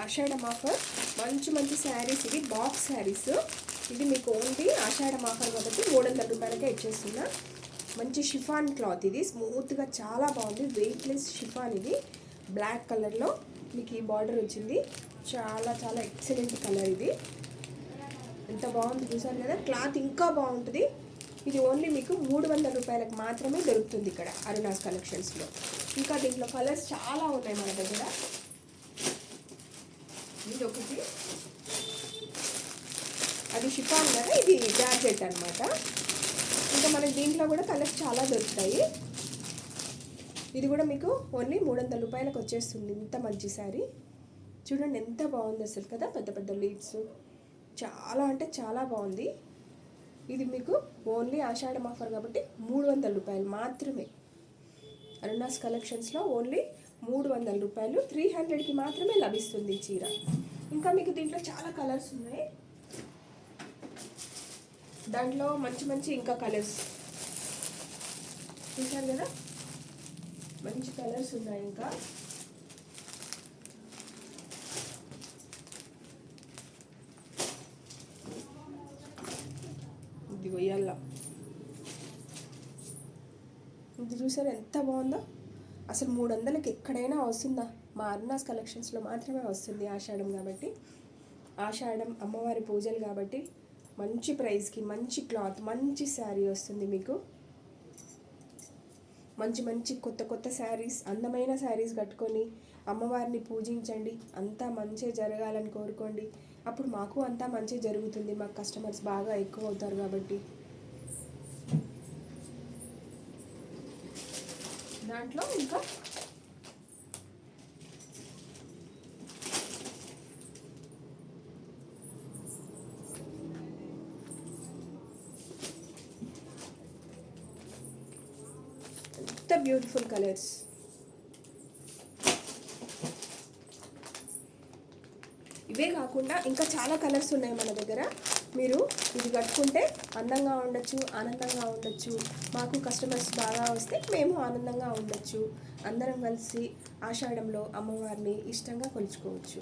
ఆషాఢం offer మంచి మంచి శారీస్ ఇది బాక్స్ శారీస్. ఇది మీకు ఓన్లీ ఆషాఢం ఆఫర్ కాబట్టి మూడు వందల రూపాయలకే ఇచ్చేస్తున్నా. మంచి షిఫాన్ క్లాత్ ఇది స్మూత్గా చాలా బాగుంది. వెయిట్లెస్ షిఫాన్ ఇది. బ్లాక్ కలర్లో మీకు ఈ బార్డర్ వచ్చింది. చాలా చాలా ఎక్సలెంట్ కలర్ ఇది. ఎంత బాగుంది చూసారు కదా క్లాత్ ఇంకా బాగుంటుంది. ఇది ఓన్లీ మీకు మూడు వందల రూపాయలకు మాత్రమే దొరుకుతుంది ఇక్కడ అరుణాస్ కలెక్షన్స్లో. ఇంకా దీంట్లో కలర్స్ చాలా ఉన్నాయి మన దగ్గర. ఇది ఒకటి. అది షిఫాన్ కదా ఇది జార్జెట్ అనమాట ఇంకా మనకి దీంట్లో కూడా కలర్స్ చాలా దొరుకుతాయి. ఇది కూడా మీకు ఓన్లీ మూడు వందల రూపాయలకు వచ్చేస్తుంది ఇంత మంచి శారీ. చూడండి ఎంత బాగుంది అసలు కదా పెద్ద పెద్ద లీడ్స్. చాలా అంటే చాలా బాగుంది. ఇది మీకు ఓన్లీ ఆషాఢం ఆఫర్ కాబట్టి మూడు వందల రూపాయలు మాత్రమే. అరుణాస్ కలెక్షన్స్లో ఓన్లీ మూడు వందల రూపాయలు త్రీ హండ్రెడ్కి మాత్రమే లభిస్తుంది ఈ చీర. ఇంకా మీకు దీంట్లో చాలా కలర్స్ ఉన్నాయి. దాంట్లో మంచి మంచి ఇంకా కలర్స్. చూసారు కదా? మంచి కలర్స్ ఉన్నాయి ఇంకా. ఇది కొయ్యాల ఇది చూసారు ఎంత బాగుందో? అసలు మూడు వందలకి ఎక్కడైనా వస్తుందా? మా అరుణాస్ కలెక్షన్స్లో మాత్రమే వస్తుంది ఆషాఢం కాబట్టి. ఆషాఢం అమ్మవారి పూజలు కాబట్టి మంచి ప్రైస్కి మంచి క్లాత్ మంచి శారీ వస్తుంది మీకు. మంచి మంచి కొత్త కొత్త శారీస్ అందమైన శారీస్ కట్టుకొని అమ్మవారిని పూజించండి. అంతా మంచి జరగాలని కోరుకోండి. అప్పుడు మాకు అంతా మంచి జరుగుతుంది. మాకు కస్టమర్స్ బాగా ఎక్కువ అవుతారు కాబట్టి. దాంట్లో ఇంకా ఎంత బ్యూటిఫుల్ కలర్స్ ఇవే కాకుండా ఇంకా చాలా కలర్స్ ఉన్నాయి మన దగ్గర. మీరు ఇది కట్టుకుంటే అందంగా ఉండొచ్చు ఆనందంగా ఉండొచ్చు. మాకు కస్టమర్స్ బాగా వస్తే మేము ఆనందంగా ఉండొచ్చు. అందరం కలిసి ఆషాఢంలో అమ్మవారిని ఇష్టంగా కొలుచుకోవచ్చు.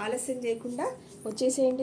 ఆలస్యం చేయకుండా వచ్చేసేయండి.